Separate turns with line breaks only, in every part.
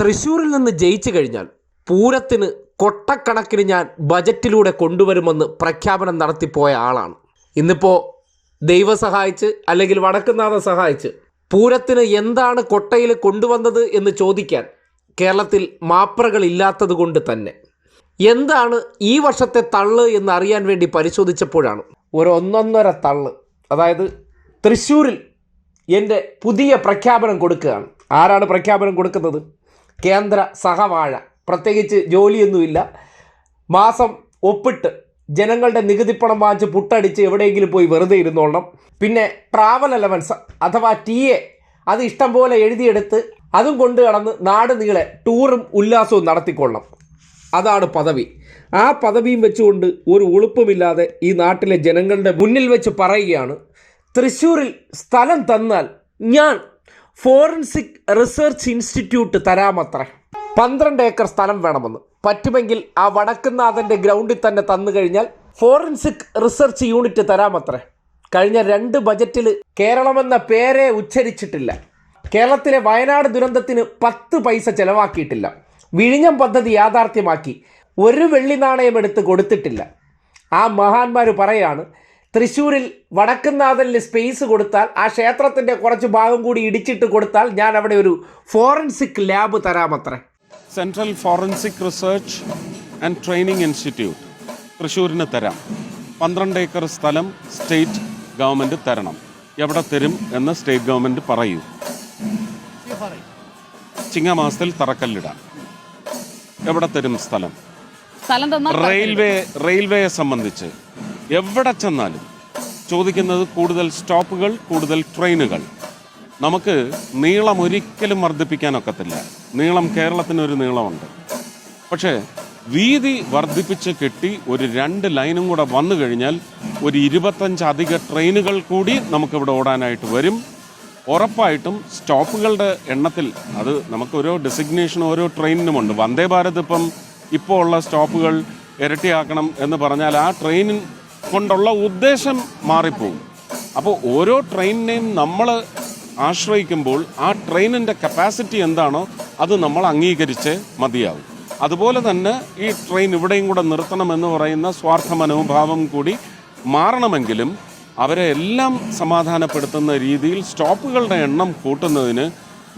തൃശ്ശൂരിൽ നിന്ന് ജയിച്ചു കഴിഞ്ഞാൽ പൂരത്തിന് കൊട്ടക്കണക്കിന് ഞാൻ ബജറ്റിലൂടെ കൊണ്ടുവരുമെന്ന് പ്രഖ്യാപനം നടത്തിപ്പോയ ആളാണ്. ഇന്നിപ്പോൾ ദൈവം സഹായിച്ച് അല്ലെങ്കിൽ വടക്കുന്നാഥൻ സഹായിച്ച് പൂരത്തിന് എന്താണ് കൊട്ടയിൽ കൊണ്ടുവന്നത് എന്ന് ചോദിക്കാൻ കേരളത്തിൽ മാപ്രകളില്ലാത്തത് കൊണ്ട് തന്നെ. എന്താണ് ഈ വർഷത്തെ തള്ള് എന്ന് അറിയാൻ വേണ്ടി പരിശോധിച്ചപ്പോഴാണ് ഒരു ഒന്നൊന്നര തള്ള്. അതായത് തൃശ്ശൂരിൽ എന്റെ പുതിയ പ്രഖ്യാപനം കൊടുക്കുകയാണ്. ആരാണ് പ്രഖ്യാപനം കൊടുക്കുന്നത്? കേന്ദ്ര സഹവാഴ. പ്രത്യേകിച്ച് ജോലിയൊന്നുമില്ല. മാസം ഒപ്പിട്ട് ജനങ്ങളുടെ നികുതിപ്പണം വാങ്ങിച്ച് പുട്ടടിച്ച് എവിടെയെങ്കിലും പോയി വെറുതെ ഇരുന്നോളണം. പിന്നെ ട്രാവൽ അലവൻസ് അഥവാ ടി എ അത് ഇഷ്ടം പോലെ എഴുതിയെടുത്ത് അതും കൊണ്ട് കടന്ന് നാട് നീളെ ടൂറും ഉല്ലാസവും നടത്തിക്കൊള്ളണം. അതാണ് പദവി. ആ പദവിയും വെച്ചുകൊണ്ട് ഒരു ഉളുപ്പുമില്ലാതെ ഈ നാട്ടിലെ ജനങ്ങളുടെ മുന്നിൽ വെച്ച് പറയുകയാണ് തൃശ്ശൂരിൽ സ്ഥലം തന്നാൽ ഞാൻ ഫോറൻസിക് റിസർച്ച് ഇൻസ്റ്റിറ്റ്യൂട്ട് തരാമത്ര. പന്ത്രണ്ട് ഏക്കർ സ്ഥലം വേണമെന്ന്. പറ്റുമെങ്കിൽ ആ വടക്കുന്നാഥന്റെ ഗ്രൗണ്ടിൽ തന്നെ തന്നു കഴിഞ്ഞാൽ ഫോറൻസിക് റിസർച്ച് യൂണിറ്റ് തരാമത്രേ. കഴിഞ്ഞ രണ്ട് ബജറ്റിൽ കേരളമെന്ന പേരെ ഉച്ചരിച്ചിട്ടില്ല. കേരളത്തിലെ വയനാട് ദുരന്തത്തിന് പത്ത് പൈസ ചെലവാക്കിയിട്ടില്ല. വിഴിഞ്ഞം പദ്ധതി യാഥാർത്ഥ്യമാക്കി. ഒരു വെള്ളി നാണയം എടുത്ത് കൊടുത്തിട്ടില്ല. ആ മഹാന്മാർ പറയാണ് തൃശ്ശൂരിൽ വടക്കുന്നാഥനിൽ സ്പേസ് കൊടുത്താൽ ആ ക്ഷേത്രത്തിന്റെ കുറച്ച് ഭാഗം കൂടി ഇടിച്ചിട്ട് കൊടുത്താൽ ഞാൻ അവിടെ ഒരു forensic lab തരാമത്രേ
central forensic research and training institute തൃശ്ശൂരിന് തരാം. പന്ത്രണ്ട് ഏക്കർ സ്ഥലം സ്റ്റേറ്റ് ഗവൺമെന്റ് തരണം. എവിടെ തരും എന്ന് സ്റ്റേറ്റ് ഗവൺമെന്റ് പറയൂ. ചിങ്ങമാസത്തിൽ തറക്കല്ലിടാം. എവിടെ തരും സ്ഥലം? റെയിൽവേ റെയിൽവേയെ സംബന്ധിച്ച്. എവിടെ ചെന്നാലും ചോദിക്കുന്നത് കൂടുതൽ സ്റ്റോപ്പുകൾ കൂടുതൽ ട്രെയിനുകൾ. നമുക്ക് നീളം ഒരിക്കലും വർദ്ധിപ്പിക്കാനൊക്കത്തില്ല. നീളം കേരളത്തിനൊരു നീളമുണ്ട്. പക്ഷേ വീതി വർദ്ധിപ്പിച്ച് കെട്ടി ഒരു രണ്ട് ലൈനും കൂടെ വന്നു കഴിഞ്ഞാൽ ഒരു ഇരുപത്തഞ്ച് അധിക ട്രെയിനുകൾ കൂടി നമുക്കിവിടെ ഓടാനായിട്ട് വരും. ഉറപ്പായിട്ടും സ്റ്റോപ്പുകളുടെ എണ്ണത്തിൽ അത് നമുക്ക് ഓരോ ഡെസിഗ്നേഷൻ ഓരോ ട്രെയിനിനുമുണ്ട്. വന്ദേ ഭാരത് ഇപ്പം ഇപ്പോൾ ഉള്ള സ്റ്റോപ്പുകൾ ഇരട്ടിയാക്കണം എന്ന് പറഞ്ഞാൽ ആ ട്രെയിനിൻ കൊണ്ടുള്ള ഉദ്ദേശം മാറിപ്പോകും. അപ്പോൾ ഓരോ ട്രെയിനിനെയും നമ്മൾ ആശ്രയിക്കുമ്പോൾ ആ ട്രെയിനിന്റെ കപ്പാസിറ്റി എന്താണോ അത് നമ്മൾ അംഗീകരിച്ച് മതിയാവും. അതുപോലെ തന്നെ ഈ ട്രെയിൻ ഇവിടെയും കൂടെ നിർത്തണമെന്ന് പറയുന്ന സ്വാർത്ഥ മനോഭാവം കൂടി മാറണമെങ്കിലും അവരെ എല്ലാം സമാധാനപ്പെടുത്തുന്ന രീതിയിൽ സ്റ്റോപ്പുകളുടെ എണ്ണം കൂട്ടുന്നതിന്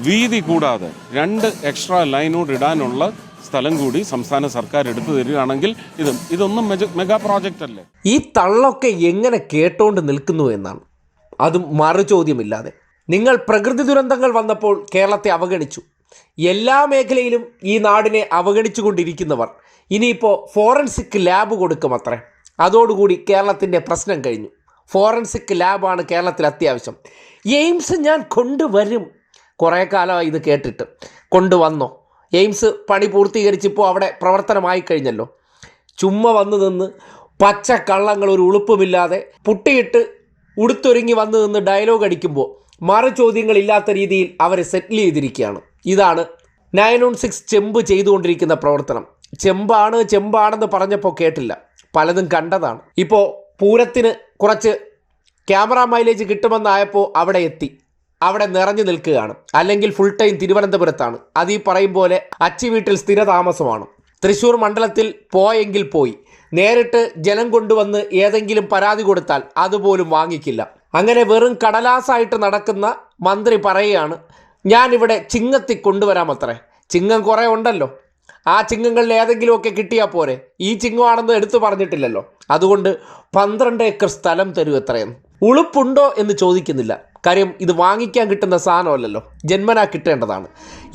വീതി കൂടാതെ രണ്ട് എക്സ്ട്രാ ലൈനോട് ഇടാനുള്ള സ്ഥലം കൂടി സംസ്ഥാന സർക്കാർ എടുത്തു തരികയാണെങ്കിൽ ഇത് ഇതൊന്നും മെഗാ പ്രോജക്റ്റ് അല്ലേ?
ഈ തള്ളൊക്കെ എങ്ങനെ കേട്ടോണ്ട് നിൽക്കുന്നു എന്നാണ്. അതും മറുചോദ്യമില്ലാതെ. നിങ്ങൾ പ്രകൃതി ദുരന്തങ്ങൾ വന്നപ്പോൾ കേരളത്തെ അവഗണിച്ചു. എല്ലാ മേഖലയിലും ഈ നാടിനെ അവഗണിച്ചു കൊണ്ടിരിക്കുന്നവർ ഇനിയിപ്പോൾ ഫോറൻസിക് ലാബ് കൊടുക്കും അത്രേ. അതോടുകൂടി കേരളത്തിന്റെ പ്രശ്നം കഴിഞ്ഞു. ഫോറൻസിക് ലാബാണ് കേരളത്തിൽ അത്യാവശ്യം. എയിംസ് ഞാൻ കൊണ്ടുവരും. കുറേ കാലമായി ഇത് കേട്ടിട്ട്. കൊണ്ടുവന്നോ? എയിംസ് പണി പൂർത്തീകരിച്ചിപ്പോൾ അവിടെ പ്രവർത്തനമായി കഴിഞ്ഞല്ലോ. ചുമ്മാ വന്നു നിന്ന് പച്ച കള്ളങ്ങൾ ഒരു ഉളുപ്പുമില്ലാതെ പുട്ടിയിട്ട് ഉടുത്തൊരുങ്ങി വന്നു നിന്ന് ഡയലോഗ് അടിക്കുമ്പോൾ മറു ചോദ്യങ്ങളില്ലാത്ത രീതിയിൽ അവരെ സെറ്റിൽ ചെയ്തിരിക്കുകയാണ്. ഇതാണ് നയൻ ഓൺ സിക്സ് ചെമ്പ് ചെയ്തുകൊണ്ടിരിക്കുന്ന പ്രവർത്തനം. ചെമ്പാണ് ചെമ്പാണെന്ന് പറഞ്ഞപ്പോൾ കേട്ടില്ല. പലതും കണ്ടതാണ്. ഇപ്പോൾ പൂരത്തിന് കുറച്ച് ക്യാമറ മൈലേജ് കിട്ടുമെന്നായപ്പോൾ അവിടെ എത്തി. അവിടെ നിറഞ്ഞു നിൽക്കുകയാണ്. അല്ലെങ്കിൽ ഫുൾ ടൈം തിരുവനന്തപുരത്താണ്. അത് ഈ പറയും പോലെ അച്ചി വീട്ടിൽ സ്ഥിരതാമസമാണ്. തൃശൂർ മണ്ഡലത്തിൽ പോയെങ്കിൽ പോയി. നേരിട്ട് ജനം കൊണ്ടുവന്ന് ഏതെങ്കിലും പരാതി കൊടുത്താൽ അതുപോലും വാങ്ങിക്കില്ല. അങ്ങനെ വെറും കടലാസായിട്ട് നടക്കുന്ന മന്ത്രി പറയുകയാണ് ഞാനിവിടെ ചിങ്ങത്തി കൊണ്ടുവരാമത്രേ. ചിങ്ങം കുറേ ഉണ്ടല്ലോ. ആ ചിങ്ങങ്ങളിൽ ഏതെങ്കിലുമൊക്കെ കിട്ടിയാൽ പോരെ. ഈ ചിങ്ങമാണെന്ന് എടുത്തു പറഞ്ഞിട്ടില്ലല്ലോ. അതുകൊണ്ട് പന്ത്രണ്ട് ഏക്കർ സ്ഥലം തരൂ എത്രയെന്ന്. ഉളുപ്പുണ്ടോ എന്ന് ചോദിക്കുന്നില്ല. കാര്യം ഇത് വാങ്ങിക്കാൻ കിട്ടുന്ന സാധനമല്ലല്ലോ ജന്മനാ കിട്ടേണ്ടതാണ്.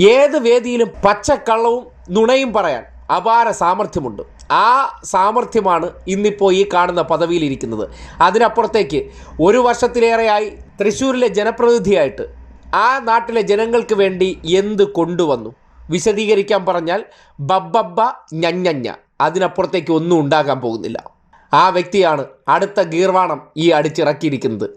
ഏത് വേദിയിലും പച്ചക്കള്ളവും നുണയും പറയാൻ അപാര സാമർഥ്യമുണ്ട്. ആ സാമർഥ്യമാണ് ഇന്നിപ്പോൾ ഈ കാണുന്ന പദവിയിലിരിക്കുന്നത്. അതിനപ്പുറത്തേക്ക് ഒരു വർഷത്തിലേറെയായി തൃശ്ശൂരിലെ ജനപ്രതിനിധിയായിട്ട് ആ നാട്ടിലെ ജനങ്ങൾക്ക് വേണ്ടി എന്ത് കൊണ്ടുവന്നു? വിശദീകരിക്കാൻ പറഞ്ഞാൽ ബബ്ബബ്ബ ഞഞ്ഞഞ്ഞ. അതിനപ്പുറത്തേക്ക് ഒന്നും ഉണ്ടാകാൻ പോകുന്നില്ല. ആ വ്യക്തിയാണ് അടുത്ത ഗീർവാണം ഈ അടിച്ചിറക്കിയിരിക്കുന്നത്.